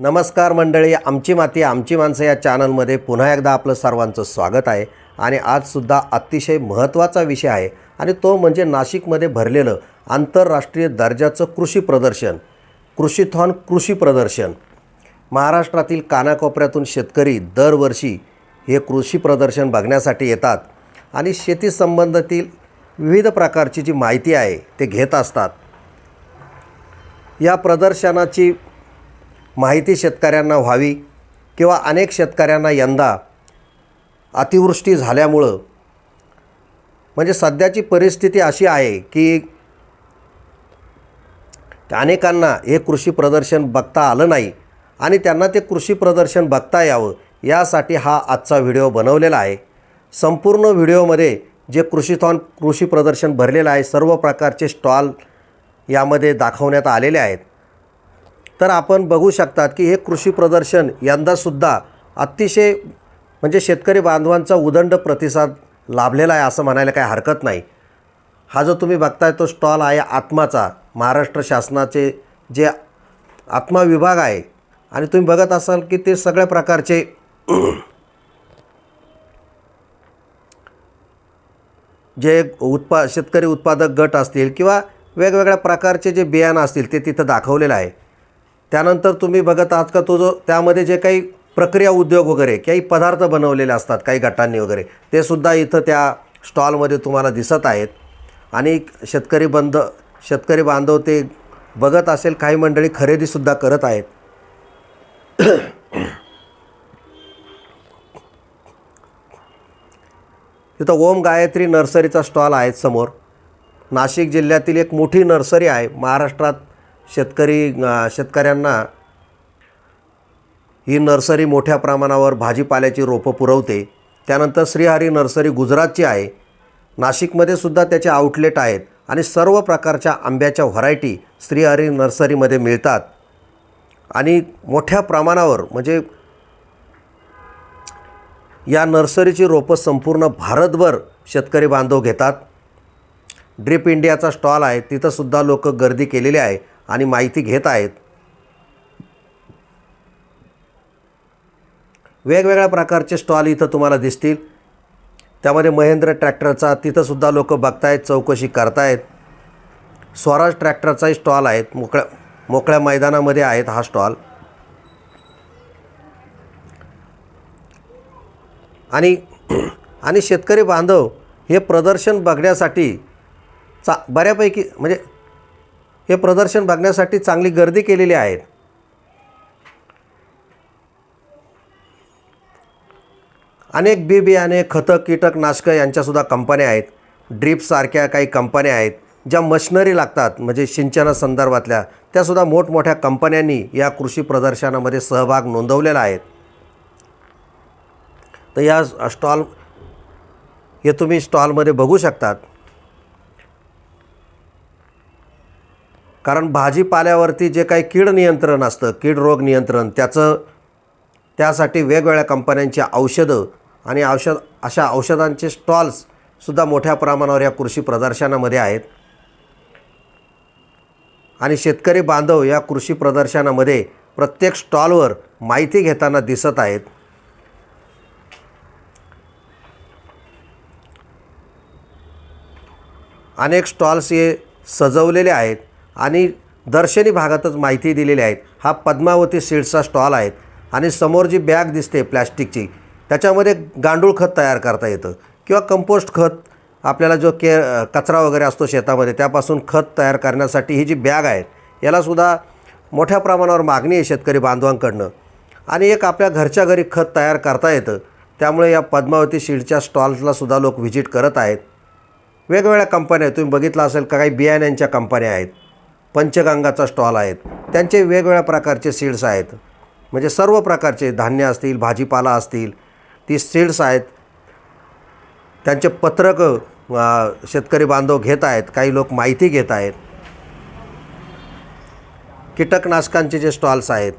नमस्कार मंडळी आमची माती आमची माणसं या चॅनलमध्ये पुन्हा एकदा आपलं सर्वांचं स्वागत आहे. आणि आजसुद्धा अतिशय महत्त्वाचा विषय आहे आणि तो म्हणजे नाशिकमध्ये भरलेलं आंतरराष्ट्रीय दर्जाचं कृषी प्रदर्शन. कृषीथॉन कृषी प्रदर्शन. महाराष्ट्रातील कानाकोपऱ्यातून शेतकरी दरवर्षी हे कृषी प्रदर्शन बघण्यासाठी येतात आणि शेतीसंबंधातील विविध प्रकारची जी माहिती आहे ते घेत असतात. या प्रदर्शनाची माहिती शेतकऱ्यांना व्हावी किंवा अनेक शेतकऱ्यांना यंदा अतिवृष्टी झाल्यामुळं. म्हणजे सध्याची परिस्थिती अशी आहे की अनेकांना हे कृषी प्रदर्शन बघता आलं नाही आणि त्यांना ते कृषी प्रदर्शन बघता यावं यासाठी हा आजचा व्हिडिओ बनवलेला आहे. संपूर्ण व्हिडिओमध्ये जे कृषीथॉन कृषी प्रदर्शन भरलेलं आहे सर्व प्रकारचे स्टॉल यामध्ये दाखवण्यात आलेले आहेत. तर आपण बघू शकतात की हे कृषी प्रदर्शन यंदासुद्धा अतिशय म्हणजे शेतकरी बांधवांचा उदंड प्रतिसाद लाभलेला आहे असं म्हणायला काही हरकत नाही. हा जो तुम्ही बघताय तो स्टॉल आहे आत्माचा महाराष्ट्र शासनाचे जे आत्मा विभाग आहे. आणि तुम्ही बघत असाल की ते सगळ्या प्रकारचे जे उत्पा शेतकरी उत्पादक गट असतील किंवा वेगवेगळ्या प्रकारचे जे बियाणं असतील ते तिथं दाखवलेलं आहे. त्यानंतर तुम्ही बघत आहात का तो जो त्यामध्ये जे काही प्रक्रिया उद्योग वगैरे काही पदार्थ बनवलेले असतात काही गटांनी वगैरे ते सुद्धा इथं त्या स्टॉलमध्ये तुम्हाला दिसत आहेत. आणि शेतकरी बंद शेतकरी बांधव ते बघत असेल काही मंडळी खरेदीसुद्धा करत आहेत. तिथं ओम गायत्री नर्सरीचा स्टॉल आहे समोर. नाशिक जिल्ह्यातील एक मोठी नर्सरी आहे महाराष्ट्रात शेतकरी शेतकऱ्यांना ही नर्सरी मोठ्या प्रमाणावर भाजीपाल्याची रोपं पुरवते. त्यानंतर श्रीहरी नर्सरी गुजरातची आहे. नाशिकमध्ये सुद्धा त्याचे आउटलेट आहेत आणि सर्व प्रकारच्या आंब्याच्या व्हरायटी श्रीहरी नर्सरीमध्ये मिळतात. आणि मोठ्या प्रमाणावर म्हणजे या नर्सरीची रोपं संपूर्ण भारतभर शेतकरी बांधव घेतात. ड्रिप इंडियाचा स्टॉल आहे. तिथंसुद्धा लोक गर्दी केलेली आहे. आणि माहिती घेत आहेत. वेगवेगळ्या प्रकारचे स्टॉल इथं तुम्हाला दिसतील. त्यामध्ये महेंद्र ट्रॅक्टरचा तिथंसुद्धा लोक बघतायत चौकशी करतायत. स्वराज ट्रॅक्टरचाही स्टॉल आहेत. मोकळ्या मोकळ्या मैदानामध्ये आहेत हा स्टॉल. आणि आणि शेतकरी बांधव हे प्रदर्शन बघण्यासाठी चा बऱ्यापैकी म्हणजे हे प्रदर्शन बघण्यासाठी चांगली गर्दी केलेली आहे. अनेक बी बियाणे खतं कीटकनाशकं यांच्यासुद्धा कंपन्या आहेत. ड्रीपसारख्या काही कंपन्या आहेत ज्या मशिनरी लागतात म्हणजे सिंचनासंदर्भातल्या त्यासुद्धा मोठमोठ्या कंपन्यांनी या कृषी प्रदर्शनामध्ये सहभाग नोंदवलेला आहे. तर या स्टॉल हे तुम्ही स्टॉलमध्ये बघू शकतात. कारण भाजीपाल्यावरती जे काही कीड नियंत्रण असतं कीड रोग नियंत्रण त्याचं त्यासाठी वेगवेगळ्या कंपन्यांची औषधं आणि औषध अशा औषधांचे स्टॉल्ससुद्धा मोठ्या प्रमाणावर या कृषी प्रदर्शनामध्ये आहेत. आणि शेतकरी बांधव या कृषी प्रदर्शनामध्ये प्रत्येक स्टॉलवर माहिती घेताना दिसत आहेत. अनेक स्टॉल्स हे सजवलेले आहेत. आणि दर्शनी भागातच माहिती दिलेली आहेत हा पद्मावती सीड्सचा स्टॉल आहे आणि समोर जी बॅग दिसते प्लॅस्टिकची त्याच्यामध्ये गांडूळ खत तयार करता येतं किंवा कंपोस्ट खत आपल्याला जो के कचरा वगैरे असतो शेतामध्ये त्यापासून खत तयार करण्यासाठी ही जी बॅग आहे यालासुद्धा मोठ्या प्रमाणावर मागणी आहे शेतकरी बांधवांकडनं. आणि एक आपल्या घरच्या घरी खत तयार करता येतं त्यामुळे या पद्मावती सीडच्या स्टॉल्सलासुद्धा लोक व्हिजिट करत आहेत. वेगवेगळ्या कंपन्या आहेत तुम्ही बघितलं असेल का काही बियाण्यांच्या कंपन्या आहेत. पंचगंगाचा स्टॉल आहेत. त्यांचे वेगवेगळ्या प्रकारचे सीड्स आहेत. म्हणजे सर्व प्रकारचे धान्य असतील भाजीपाला असतील ती सीड्स आहेत. त्यांचे पत्रकं शेतकरी बांधव घेत आहेत काही लोक माहिती घेत आहेत. कीटकनाशकांचे जे स्टॉल्स आहेत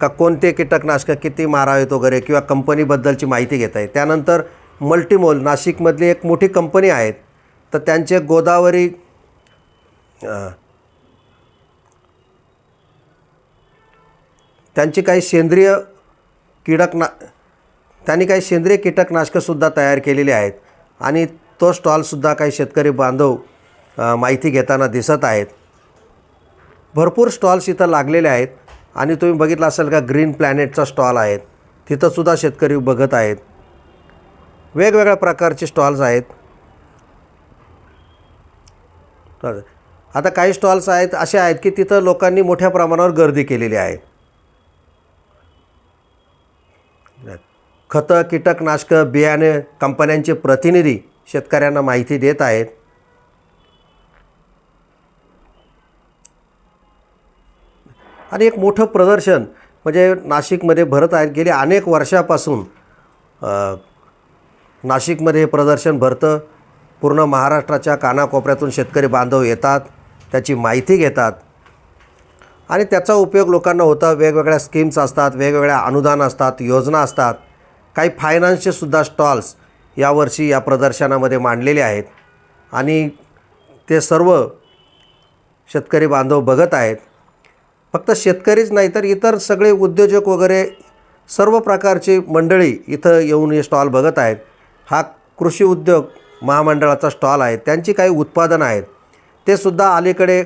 का कोणते कीटकनाशकं किती मारावेत वगैरे किंवा कंपनीबद्दलची माहिती घेत आहे त्यानंतर मल्टीमोल नाशिकमधली एक मोठी कंपनी आहेत. तर त्यांचे गोदावरी त्यांची काही सेंद्रिय कीटकना त्यांनी काही सेंद्रिय कीटकनाशकंसुद्धा तयार केलेली आहेत. आणि तो स्टॉलसुद्धा काही शेतकरी बांधव माहिती घेताना दिसत आहेत. भरपूर स्टॉल्स इथं लागलेले आहेत. आणि तुम्ही बघितलं असेल का ग्रीन प्लॅनेटचा स्टॉल आहे. तिथंसुद्धा शेतकरी बघत आहेत. वेगवेगळ्या प्रकारचे स्टॉल्स आहेत. आता काही स्टॉल्स आहेत असे आहेत की तिथं लोकांनी मोठ्या प्रमाणावर गर्दी केलेली आहे. खतं कीटकनाशकं बियाणे कंपन्यांचे प्रतिनिधी शेतकऱ्यांना माहिती देत आहेत. आणि एक मोठं प्रदर्शन म्हणजे नाशिकमध्ये भरत आहेत. गेले अनेक वर्षापासून नाशिकमध्ये हे प्रदर्शन भरतं. पूर्ण महाराष्ट्राच्या कानाकोपऱ्यातून शेतकरी बांधव येतात त्याची माहिती घेतात. आणि त्याचा उपयोग लोकांना होता. वेगवेगळ्या स्कीम्स असतात वेगवेगळ्या अनुदान असतात योजना असतात. काही फायनान्सचे सुद्धा स्टॉल्स यावर्षी या प्रदर्शनामध्ये मांडलेले आहेत. आणि ते सर्व शेतकरी बांधव बघत आहेत. फक्त शेतकरीच नाही तर इतर सगळे उद्योजक वगैरे सर्व प्रकारची मंडळी इथं येऊन हे स्टॉल बघत आहेत. हा कृषी उद्योग महामंडळाचा स्टॉल आहे. त्यांची काही उत्पादनं आहेत. ते सुद्धा अलीकडे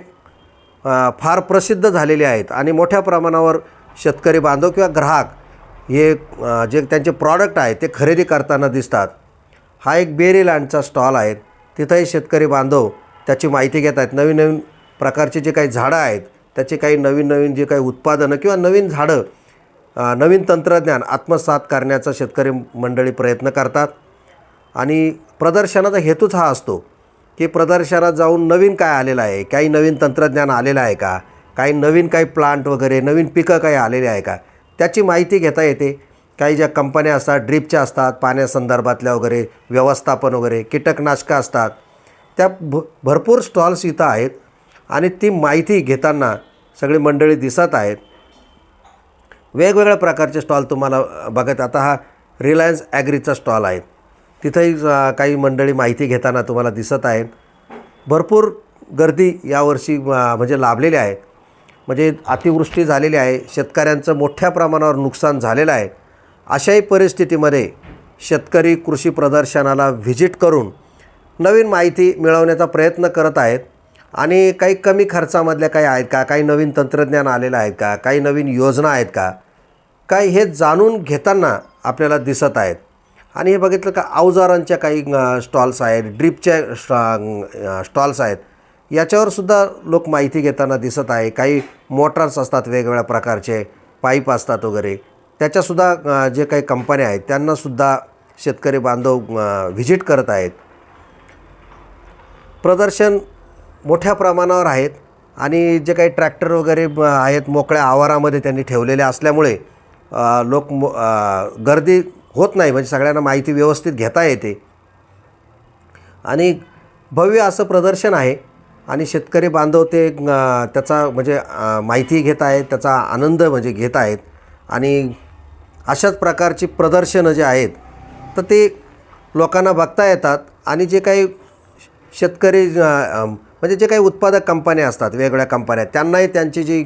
फार प्रसिद्ध झालेले आहेत. आणि मोठ्या प्रमाणावर शेतकरी बांधव किंवा ग्राहक हे जे त्यांचे प्रॉडक्ट आहेत ते खरेदी करताना दिसतात. हा एक बेरीलँडचा स्टॉल आहे. तिथंही शेतकरी बांधव त्याची माहिती घेत आहेत. नवीन नवीन प्रकारचे जे काही झाडं आहेत त्याचे काही नवीन नवीन जे काही उत्पादनं किंवा नवीन झाडं नवीन तंत्रज्ञान आत्मसात करण्याचा शेतकरी मंडळी प्रयत्न करतात. आणि प्रदर्शनाचा हेतूच हा असतो. की प्रदर्शनात जाऊन नवीन काय आलेलं आहे? काही नवीन तंत्रज्ञान आलेलं आहे का? काही नवीन काही प्लांट वगैरे नवीन पिकं काही आलेली आहे का? त्याची माहिती घेता येते. काही ज्या कंपन्या असतात ड्रीपच्या असतात पाण्यासंदर्भातल्या वगैरे व्यवस्थापन वगैरे कीटकनाशकं असतात. त्या भ भरपूर स्टॉल्स इथं आहेत आणि ती माहिती घेताना सगळी मंडळी दिसत आहेत. वेगवेगळ्या प्रकारचे स्टॉल तुम्हाला बघत आता हा रिलायन्स ॲग्रीचा स्टॉल आहे. तिथंही काही मंडळी माहिती घेताना तुम्हाला दिसत आहेत. भरपूर गर्दी यावर्षी म्हणजे लाभलेली आहे. म्हणजे अतिवृष्टी झालेली आहे. शेतकऱ्यांचं मोठ्या प्रमाणावर नुकसान झालेलं आहे. अशाही परिस्थितीमध्ये शेतकरी कृषी प्रदर्शनाला व्हिजिट करून नवीन माहिती मिळवण्याचा प्रयत्न करत आहेत. आणि काही कमी खर्चामधल्या काही आहेत का? काही नवीन तंत्रज्ञान आलेलं आहेत का? काही नवीन योजना आहेत का? काय हे जाणून घेताना आपल्याला दिसत आहेत. आणि हे बघितलं का अवजारांच्या काही स्टॉल्स आहेत ड्रीपच्या स्टॉ स्टॉल्स आहेत. याच्यावर सुद्धा लोक माहिती घेताना दिसत आहे. काही मोटर्स असतात वेगवेगळ्या प्रकारचे पाईप असतात वगैरे. त्याच्यासुद्धा जे काही कंपन्या आहेत त्यांनासुद्धा शेतकरी बांधव व्हिजिट करत आहेत. प्रदर्शन मोठ्या प्रमाणावर आहेत आणि जे काही ट्रॅक्टर वगैरे आहेत मोकळ्या आवारामध्ये त्यांनी ठेवलेले असल्यामुळे लोक मो गर्दी होत नाही म्हणजे सगळ्यांना माहिती व्यवस्थित घेता येते. आणि भव्य असं प्रदर्शन आहे आणि शेतकरी बांधव ते त्याचा म्हणजे माहिती घेत आहेत त्याचा आनंद म्हणजे घेत आहेत. आणि अशाच प्रकारची प्रदर्शनं जे आहेत तर ते लोकांना बघता येतात आणि जे काही शेतकरी म्हणजे जे काही उत्पादक कंपन्या असतात वेगवेगळ्या कंपन्या त्यांनाही त्यांची जी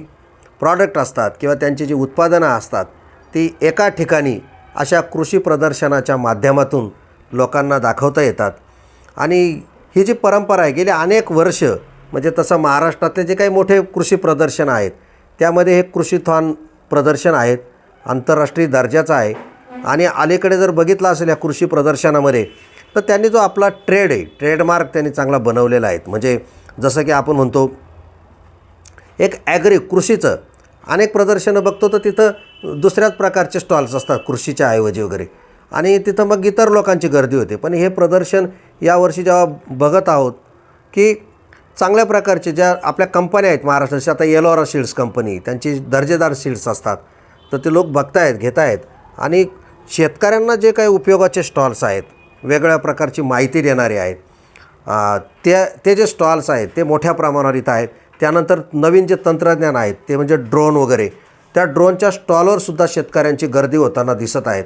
प्रॉडक्ट असतात किंवा त्यांची जी उत्पादनं असतात ती एका ठिकाणी अशा कृषी प्रदर्शनाच्या माध्यमातून लोकांना दाखवता येतात. आणि ही जी परंपरा आहे गेली अनेक वर्ष म्हणजे तसं महाराष्ट्रातले जे काही मोठे कृषी प्रदर्शन आहेत त्यामध्ये हे कृषीथॉन प्रदर्शन आहेत आंतरराष्ट्रीय दर्जाचं आहे. आणि अलीकडे जर बघितलं असेल या कृषी प्रदर्शनामध्ये तर त्यांनी जो आपला ट्रेड आहे ट्रेडमार्क त्यांनी चांगला बनवलेला आहे. म्हणजे जसं की आपण म्हणतो एक ॲग्री कृषीचं अनेक प्रदर्शनं बघतो तर तिथं दुसऱ्याच प्रकारचे स्टॉल्स असतात कृषीच्या ऐवजी वगैरे. आणि तिथं मग इतर लोकांची गर्दी होते. पण हे प्रदर्शन यावर्षी जेव्हा बघत आहोत की चांगल्या प्रकारचे ज्या आपल्या कंपन्या आहेत महाराष्ट्राच्या आता येलोरा सीड्स कंपनी त्यांची दर्जेदार सीड्स असतात. तर ते लोक बघतायत घेत आहेत आणि शेतकऱ्यांना जे काही उपयोगाचे स्टॉल्स आहेत वेगळ्या प्रकारची माहिती देणारे आहेत ते ते जे स्टॉल्स आहेत ते मोठ्या प्रमाणावर इथं आहेत. त्यानंतर नवीन जे तंत्रज्ञान आहेत ते म्हणजे ड्रोन वगैरे त्या ड्रोनच्या स्टॉलवर सुद्धा शेतकऱ्यांची गर्दी होताना दिसत आहेत.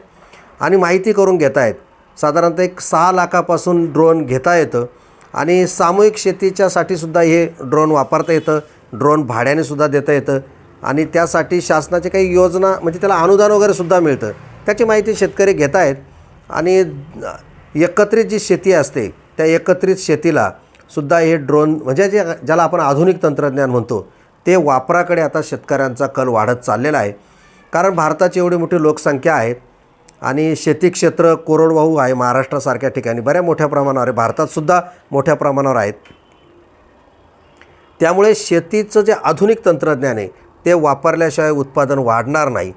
आणि माहिती करून घेत आहेत. साधारणतः एक सहा लाखापासून ड्रोन घेता येतं आणि सामूहिक शेतीच्यासाठी सुद्धा हे ड्रोन वापरता येतं. ड्रोन भाड्याने सुद्धा देता येतं. आणि त्यासाठी शासनाचे काही योजना म्हणजे त्याला अनुदान वगैरे सुद्धा मिळतं. त्याची माहिती शेतकरी घेत आहेत. आणि एकत्रित जी शेती असते त्या एकत्रित शेतीला सुद्धा हे ड्रोन म्हणजे जे ज्याला आपण आधुनिक तंत्रज्ञान म्हणतो ते वापराकडे आता शेतकऱ्यांचा कल वाढत चाललेला आहे. कारण भारताची एवढी मोठी लोकसंख्या आहे आणि शेती क्षेत्र कोरडवाहू आहे महाराष्ट्रासारख्या ठिकाणी. बऱ्या मोठ्या प्रमाणावर आहे. भारतातसुद्धा मोठ्या प्रमाणावर आहेत. त्यामुळे शेतीचं जे आधुनिक तंत्रज्ञान आहे ते वापरल्याशिवाय उत्पादन वाढणार नाही.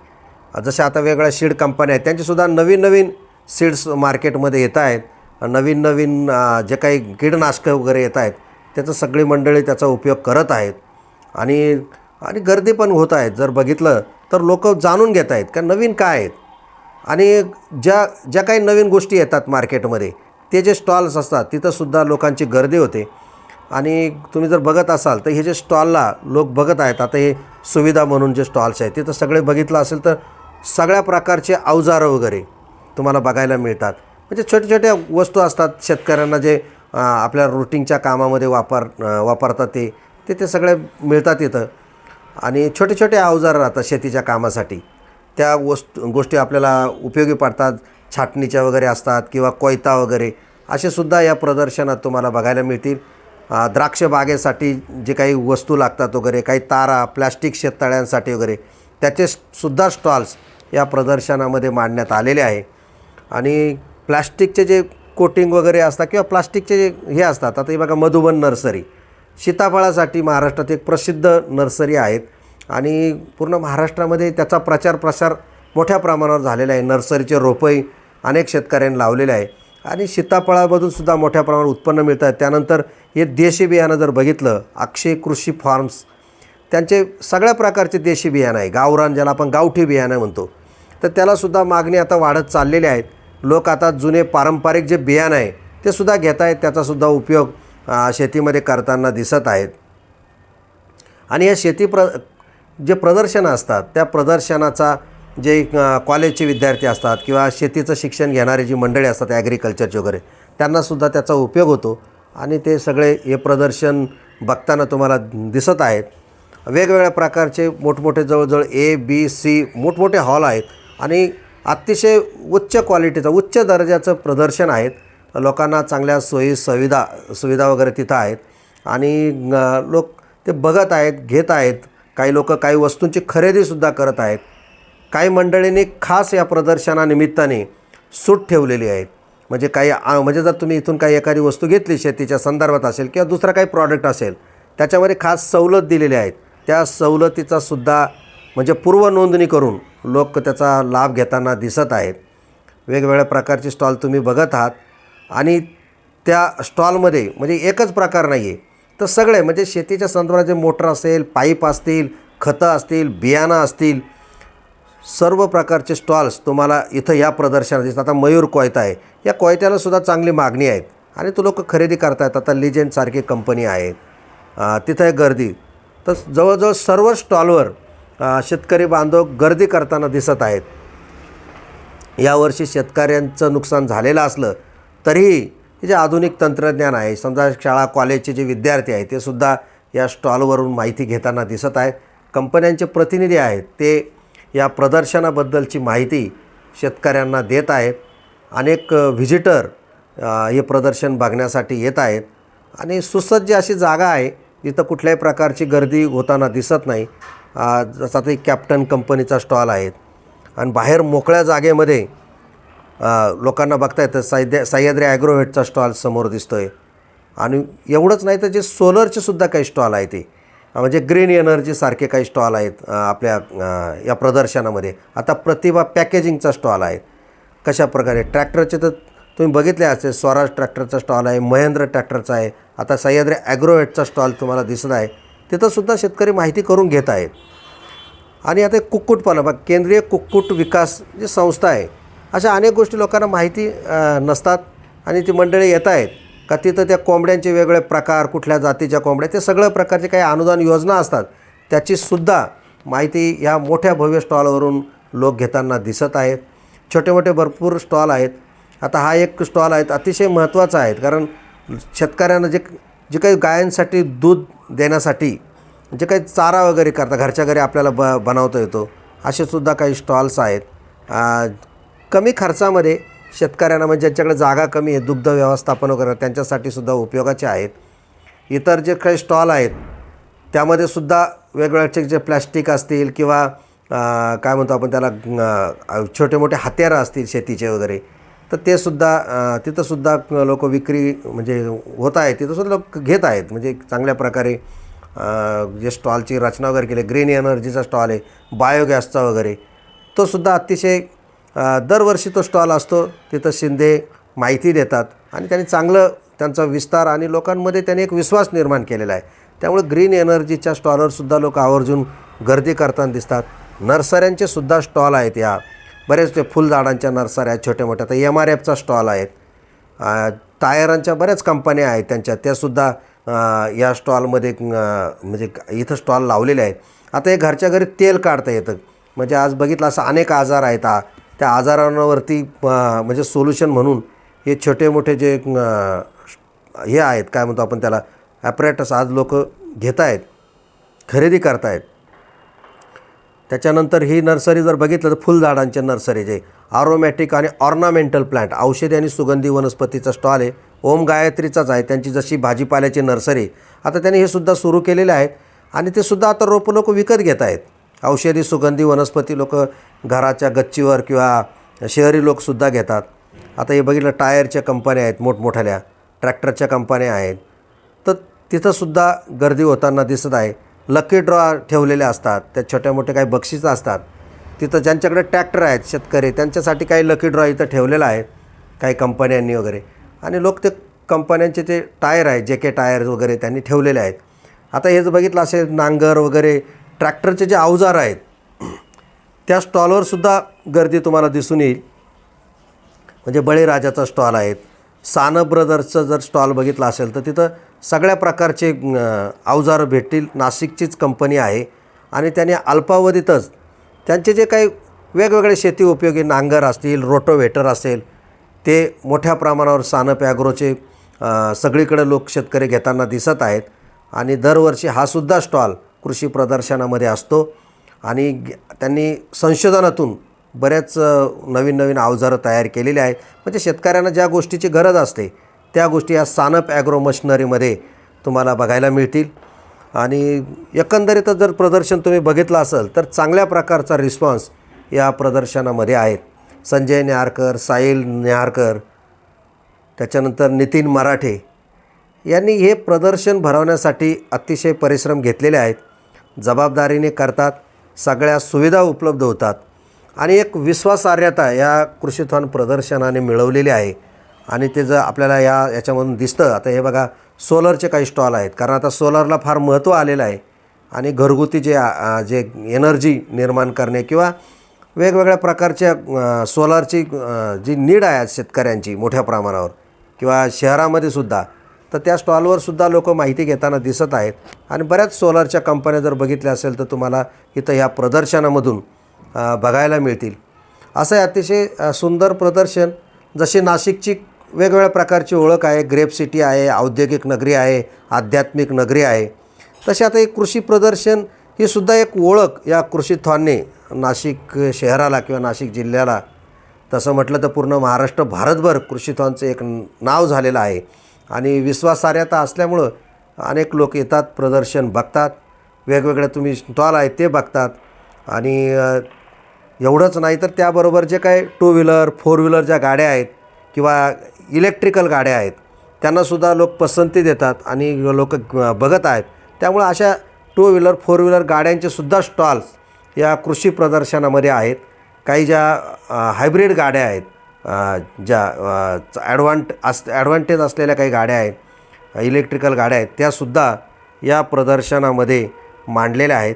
जशा आता वेगळ्या सीड कंपन्या आहेत त्यांचीसुद्धा नवीन नवीन सीड्स मार्केटमध्ये येत आहेत. नवीन नवीन जे काही कीडनाशकं वगैरे येत आहेत त्याचं सगळी मंडळी त्याचा उपयोग करत आहेत. आणि आणि गर्दी पण होत आहेत. जर बघितलं तर लोक जाणून घेत आहेत का नवीन काय आहेत? आणि ज्या ज्या काही नवीन गोष्टी येतात मार्केटमध्ये ते जे स्टॉल्स असतात तिथंसुद्धा लोकांची गर्दी होते. आणि तुम्ही जर बघत असाल तर हे जे स्टॉलला लोक बघत आहेत आता हे सुविधा म्हणून जे स्टॉल्स आहेत तिथं सगळे बघितलं असेल तर सगळ्या प्रकारचे अवजारं वगैरे तुम्हाला बघायला मिळतात. म्हणजे छोट्या छोट्या वस्तू असतात शेतकऱ्यांना जे आपल्या रुटीनच्या कामामध्ये वापर वापरतात ते. ते ते सगळे मिळतात इथं. आणि छोटे छोटे अवजार राहतात शेतीच्या कामासाठी. त्या वस्तू गोष्टी आपल्याला उपयोगी पडतात. छाटणीच्या वगैरे असतात किंवा कोयता वगैरे. असे सुद्धा या प्रदर्शनात तुम्हाला बघायला मिळतील. द्राक्ष बागेसाठी जे काही वस्तू लागतात वगैरे काही तारा प्लॅस्टिक शेततळ्यांसाठी वगैरे त्याचे सुद्धा स्टॉल्स या प्रदर्शनामध्ये मांडण्यात आलेले आहे. आणि प्लास्टिकचे जे कोटिंग वगैरे असतात किंवा प्लास्टिकचे जे हे असतात आता हे बघा मधुबन नर्सरी. सीताफळासाठी महाराष्ट्रात एक प्रसिद्ध नर्सरी आहेत आणि पूर्ण महाराष्ट्रामध्ये त्याचा प्रचार प्रसार मोठ्या प्रमाणावर झालेला आहे. नर्सरीचे रोपंही अनेक शेतकऱ्यांनी लावलेले आहे. आणि सीताफळामधून सुद्धा मोठ्या प्रमाणात उत्पन्न मिळतं आहे. त्यानंतर हे देशी बियाणं जर बघितलं अक्षय कृषी फार्म्स त्यांचे सगळ्या प्रकारचे देशी बियाणं आहे. गावरान ज्याला आपण गावठी बियाणं म्हणतो. तर त्यालासुद्धा मागणी आता वाढत चाललेली आहेत लोक आता जुने पारंपरिक जे बियाणं आहे ते सुद्धा घेत आहेत. त्याचासुद्धा उपयोग शेतीमध्ये करताना दिसत आहेत. आणि या शेती प्र जे प्रदर्शनं असतात त्या प्रदर्शनाचा जे कॉलेजचे विद्यार्थी असतात किंवा शेतीचं शिक्षण घेणारी जी मंडळी असतात ॲग्रिकल्चरची वगैरे त्यांनासुद्धा त्याचा उपयोग होतो. आणि ते सगळे हे प्रदर्शन बघताना तुम्हाला दिसत आहेत. वेगवेगळ्या प्रकारचे मोठमोठे जवळजवळ ए बी सी मोठमोठे हॉल आहेत. आणि अतिशय उच्च क्वालिटीचं उच्च दर्जाचं प्रदर्शन आहेत. लोकांना चांगल्या सोयी सुविधा सुविधा वगैरे तिथं आहेत. आणि लोक ते बघत आहेत घेत आहेत. काही लोक काही वस्तूंची खरेदीसुद्धा करत आहेत. काही मंडळींनी खास या प्रदर्शनानिमित्ताने सूट ठेवलेली आहेत. म्हणजे काही आ- म्हणजे जर तुम्ही इथून काही एखादी वस्तू घेतली शेतीच्या संदर्भात असेल किंवा दुसरा काही प्रॉडक्ट असेल त्याच्यामध्ये खास सवलत दिलेली आहेत. त्या सवलतीचा सुद्धा म्हणजे पूर्व नोंदणी करून लोक त्याचा लाभ घेताना दिसत आहेत. वेगवेगळ्या प्रकारचे स्टॉल तुम्ही बघत आहात. आणि त्या स्टॉलमध्ये म्हणजे एकच प्रकार नाही आहे तर सगळे म्हणजे शेतीच्या संदर्भात जे मोटर असेल पाईप असतील खतं असतील बियाणं असतील सर्व प्रकारचे स्टॉल्स तुम्हाला इथं या प्रदर्शनात दिसतात. आता मयूर कोयता आहे. या कोयत्याला सुद्धा चांगली मागणी आहेत. आणि तो लोक खरेदी करतायत. आता लिजेंडसारखी कंपनी आहेत तिथं आहे गर्दी. तर जवळजवळ सर्व स्टॉलवर शेतकरी बांधव गर्दी करताना दिसत आहेत. यावर्षी शेतकऱ्यांचं नुकसान झालेलं असलं तरीही हे जे आधुनिक तंत्रज्ञान आहे समजा शाळा कॉलेजचे जे विद्यार्थी आहेत ते सुद्धा या स्टॉलवरून माहिती घेताना दिसत आहेत. कंपन्यांचे प्रतिनिधी आहेत ते या प्रदर्शनाबद्दलची माहिती शेतकऱ्यांना देत आहेत. अनेक व्हिजिटर हे प्रदर्शन बघण्यासाठी येत आहेत. आणि सुसज्ज अशी जागा आहे जिथं कुठल्याही प्रकारची गर्दी होताना दिसत नाही. जसं ते कॅप्टन कंपनीचा स्टॉल आहेत आणि बाहेर मोकळ्या जागेमध्ये लोकांना बघता येतं सायद्या सह्याद्री ॲग्रोव्हेटचा स्टॉल समोर दिसतो आहे आणि एवढंच नाही तर जे सोलरचे सुद्धा काही स्टॉल आहे ते. म्हणजे ग्रीन एनर्जीसारखे काही स्टॉल आहेत आपल्या या प्रदर्शनामध्ये. आता प्रतिभा पॅकेजिंगचा स्टॉल आहे. कशा प्रकारे? ट्रॅक्टरचे तर तुम्ही बघितले असेल स्वराज ट्रॅक्टरचा स्टॉल आहे महेंद्र ट्रॅक्टरचा आहे. आता सह्याद्री ॲग्रोव्हेटचा स्टॉल तुम्हाला दिसत आहे. तिथंसुद्धा शेतकरी माहिती करून घेत आहेत. आणि आता कुक्कुटपालन बघ केंद्रीय कुक्कुट विकास जी संस्था आहे अशा अनेक गोष्टी लोकांना माहिती नसतात आणि ती मंडळी येत आहेत का तिथं त्या कोंबड्यांचे वेगळे प्रकार कुठल्या जातीच्या कोंबड्या ते सगळ्या प्रकारचे काही अनुदान योजना असतात. त्याचीसुद्धा माहिती या मोठ्या भव्य स्टॉलवरून लोक घेताना दिसत आहेत. छोटे मोठे भरपूर स्टॉल आहेत. आता हा एक स्टॉल आहे अतिशय महत्त्वाचा आहे कारण शेतकऱ्यांना जे जे काही गायांसाठी दूध देण्यासाठी जे काही चारा वगैरे करता घरच्या घरी आपल्याला ब बनवता येतो असे सुद्धा काही स्टॉल्स आहेत. कमी खर्चामध्ये शेतकऱ्यांना म्हणजे ज्यांच्याकडे जागा कमी आहे दुग्ध व्यवस्थापन वगैरे त्यांच्यासाठी सुद्धा उपयोगाचे आहेत. इतर जे काही स्टॉल आहेत त्यामध्ये सुद्धा वेगवेगळ्याचे जे प्लॅस्टिक असतील किंवा काय म्हणतो आपण त्याला छोटे मोठे हत्यारं असतील शेतीचे वगैरे तर ते सुद्धा तिथंसुद्धा लोक विक्री म्हणजे होत आहे तिथंसुद्धा लोक घेत आहेत. म्हणजे चांगल्या प्रकारे जे स्टॉलची रचना वगैरे केली ग्रीन एनर्जीचा स्टॉल आहे बायोगॅसचा वगैरे तो सुद्धा अतिशय दरवर्षी तो स्टॉल असतो तिथं शिंदे माहिती देतात आणि त्यांनी चांगलं त्यांचा विस्तार आणि लोकांमध्ये त्यांनी एक विश्वास निर्माण केलेला आहे. त्यामुळे ग्रीन एनर्जीच्या स्टॉलवरसुद्धा लोक आवर्जून गर्दी करताना दिसतात. नर्सऱ्यांचे सुद्धा स्टॉल आहेत या. बरेच ते फुलझाडांच्या नर्सऱ्या आहेत छोट्या मोठ्या तर एम आर एफचा स्टॉल आहेत. टायरांच्या बऱ्याच कंपन्या आहेत त्यांच्या. त्यासुद्धा या स्टॉलमध्ये म्हणजे इथं स्टॉल लावलेले आहेत. आता हे घरच्या घरी तेल काढता येतं. म्हणजे आज बघितलं असं अनेक आजार आहेत हा. त्या आजारांवरती म्हणजे सोल्युशन म्हणून हे छोटे मोठे जे हे आहेत काय म्हणतो आपण त्याला ॲपरेटस आज लोक घेत आहेत खरेदी करतायत. त्याच्यानंतर ही नर्सरी जर बघितलं तर फुलझाडांचे नर्सरी जे आरोमॅटिक आणि ऑर्नामेंटल प्लांट औषधी आणि सुगंधी वनस्पतीचा स्टॉल आहे. ओम गायत्रीचाच आहे त्यांची जशी भाजीपाल्याची नर्सरी. आता त्यांनी हे सुद्धा सुरू केलेले आहेत आणि ते सुद्धा आता रोपं लोक विकत घेत आहेत औषधी सुगंधी वनस्पती लोक घराच्या गच्चीवर किंवा शहरी लोकसुद्धा घेतात. आता हे बघितलं टायरच्या कंपन्या आहेत मोठमोठ्याल्या ट्रॅक्टरच्या कंपन्या आहेत. तर तिथंसुद्धा गर्दी होताना दिसत आहे. लकी ड्रॉ ठेवलेले असतात त्या छोट्या मोठ्या काही बक्षिसं असतात. तिथं ज्यांच्याकडे ट्रॅक्टर आहेत शेतकरी त्यांच्यासाठी काही लकी ड्रॉ इथं ठेवलेला आहे काही कंपन्यांनी वगैरे. आणि लोक ते कंपन्यांचे ते टायर आहेत जे के टायर वगैरे त्यांनी ठेवलेले आहेत. आता हे जर बघितलं असेल नांगर वगैरे ट्रॅक्टरचे जे अवजार आहेत त्या स्टॉलवरसुद्धा गर्दी तुम्हाला दिसून येईल. म्हणजे बळीराजाचा स्टॉल आहेत सान ब्रदर्सचं जर स्टॉल बघितला असेल तर तिथं सगळ्या प्रकारचे अवजारं भेटतील. नाशिकचीच कंपनी आहे. आणि त्याने अल्पावधीतच त्यांचे जे काही वेगवेगळे शेती उपयोगी नांगर असतील रोटोवेटर असेल ते मोठ्या प्रमाणावर सानप ॲग्रोचे सगळीकडे लोक शेतकरी घेताना दिसत आहेत. आणि दरवर्षी हा सुद्धा स्टॉल कृषी प्रदर्शनामध्ये असतो. आणि त्यांनी संशोधनातून बऱ्याच नवीन नवीन अवजारं तयार केलेली आहेत. म्हणजे शेतकऱ्यांना ज्या गोष्टीची गरज असते त्या गोष्टी या सानप ॲग्रो मशनरीमध्ये तुम्हाला बघायला मिळतील. आणि एकंदरीतच जर प्रदर्शन तुम्ही बघितलं असेल तर चांगल्या प्रकारचा रिस्पॉन्स या प्रदर्शनामध्ये आहेत. संजय न्याहारकर साहिल न्याहारकर त्याच्यानंतर नितीन मराठे यांनी हे प्रदर्शन भरवण्यासाठी अतिशय परिश्रम घेतलेले आहेत. जबाबदारीने करतात. सगळ्या सुविधा उपलब्ध होतात. आणि एक विश्वासार्हता या कृषीथॉन प्रदर्शनाने मिळवलेली आहे. आणि ते जर आपल्याला या याच्यामधून दिसतं आता हे बघा सोलरचे काही स्टॉल आहेत. कारण आता सोलरला फार महत्त्व आलेलं आहे. आणि घरगुती जे जे एनर्जी निर्माण करणे किंवा वेगवेगळ्या प्रकारच्या सोलरची सोलारची जी नीड आहे शेतकऱ्यांची मोठ्या प्रमाणावर किंवा शहरामध्ये सुद्धा तर त्या स्टॉलवर सुद्धा लोक माहिती घेताना दिसत आहेत. आणि बऱ्याच सोलारच्या कंपन्या जर बघितल्या असेल तर तुम्हाला इथं ह्या प्रदर्शनामधून बघायला मिळतील. असं हे अतिशय सुंदर प्रदर्शन जशी नाशिकची वेगवेगळ्या प्रकारची ओळख आहे ग्रेप सिटी आहे औद्योगिक नगरी आहे आध्यात्मिक नगरी आहे तसे आता एक कृषी प्रदर्शन ही सुद्धा एक ओळख या कृषीथॉनने नाशिक शहराला किंवा नाशिक जिल्ह्याला. तसं म्हटलं तर पूर्ण महाराष्ट्र भारतभर कृषीथॉनचं एक नाव झालेलं आहे. आणि विश्वासार्हता असल्यामुळं अनेक लोक येतात प्रदर्शन बघतात वेगवेगळे तुम्ही स्टॉल आहेत ते बघतात. आणि एवढंच नाही तर त्याबरोबर जे काय टू व्हीलर फोर व्हीलर ज्या गाड्या आहेत किंवा इलेक्ट्रिकल गाड्या आहेत त्यांनासुद्धा लोक पसंती देतात आणि लोक बघत आहेत. त्यामुळं अशा टू व्हीलर फोर व्हीलर गाड्यांचे सुद्धा स्टॉल्स या कृषी प्रदर्शनामध्ये आहेत. काही ज्या हायब्रिड गाड्या आहेत ज्या ॲडव्हान्ट अस ॲडव्हान्टेज असलेल्या काही गाड्या आहेत इलेक्ट्रिकल गाड्या आहेत त्यासुद्धा या प्रदर्शनामध्ये मांडलेल्या आहेत.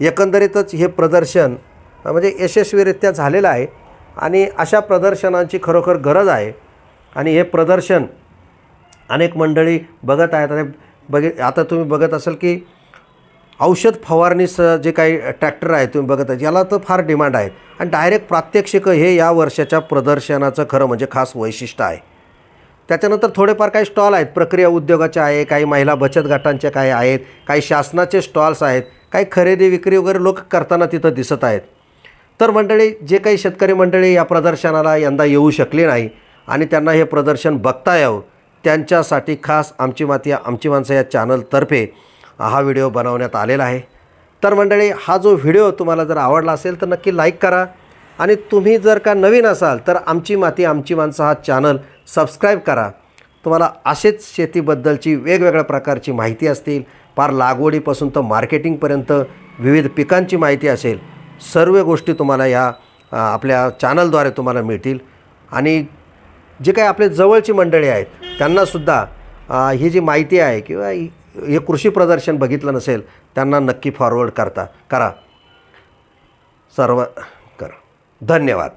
एकंदरीतच हे प्रदर्शन म्हणजे यशस्वीरित्या झालेलं आहे आणि अशा प्रदर्शनांची खरोखर गरज आहे. आणि हे प्रदर्शन अनेक मंडळी बघत आहेत. आणि बघि आता तुम्ही बघत असाल की औषध फवारणीचं जे काही ट्रॅक्टर आहे तुम्ही बघत आहे याला तर फार डिमांड आहे. आणि डायरेक्ट प्रात्यक्षिकं हे या वर्षाच्या प्रदर्शनाचं खरं म्हणजे खास वैशिष्ट्य आहे. त्याच्यानंतर थोडेफार काही स्टॉल आहेत प्रक्रिया उद्योगाचे आहे काही महिला बचत गटांचे काही आहेत काही शासनाचे स्टॉल्स आहेत काही खरेदी विक्री वगैरे लोक करताना तिथं दिसत आहेत. तर मंडळी जे काही शेतकरी मंडळी या प्रदर्शनाला यंदा येऊ शकली नाही आणि त्यांना हे प्रदर्शन बघता यावं त्यांच्यासाठी खास आमची माती आमची माणसं या चॅनलतर्फे हा व्हिडिओ बनवण्यात आलेला आहे. तर मंडळी हा जो व्हिडिओ तुम्हाला जर आवडला असेल तर नक्की लाईक करा. आणि तुम्ही जर का नवीन असाल तर आमची माती आमची माणसं हा चॅनल सबस्क्राईब करा. तुम्हाला असेच शेतीबद्दलची वेगवेगळ्या प्रकारची माहिती असतील. फार लागवडीपासून तर मार्केटिंगपर्यंत विविध पिकांची माहिती असेल. सर्व गोष्टी तुम्हाला या आपल्या चॅनलद्वारे तुम्हाला मिळतील. आणि जे काही आपले जवळची मंडळी आहेत त्यांनासुद्धा ही जी माहिती आहे किंवा हे कृषी प्रदर्शन बघितलं नसेल त्यांना नक्की फॉरवर्ड करता. करा. सर्व करा. धन्यवाद.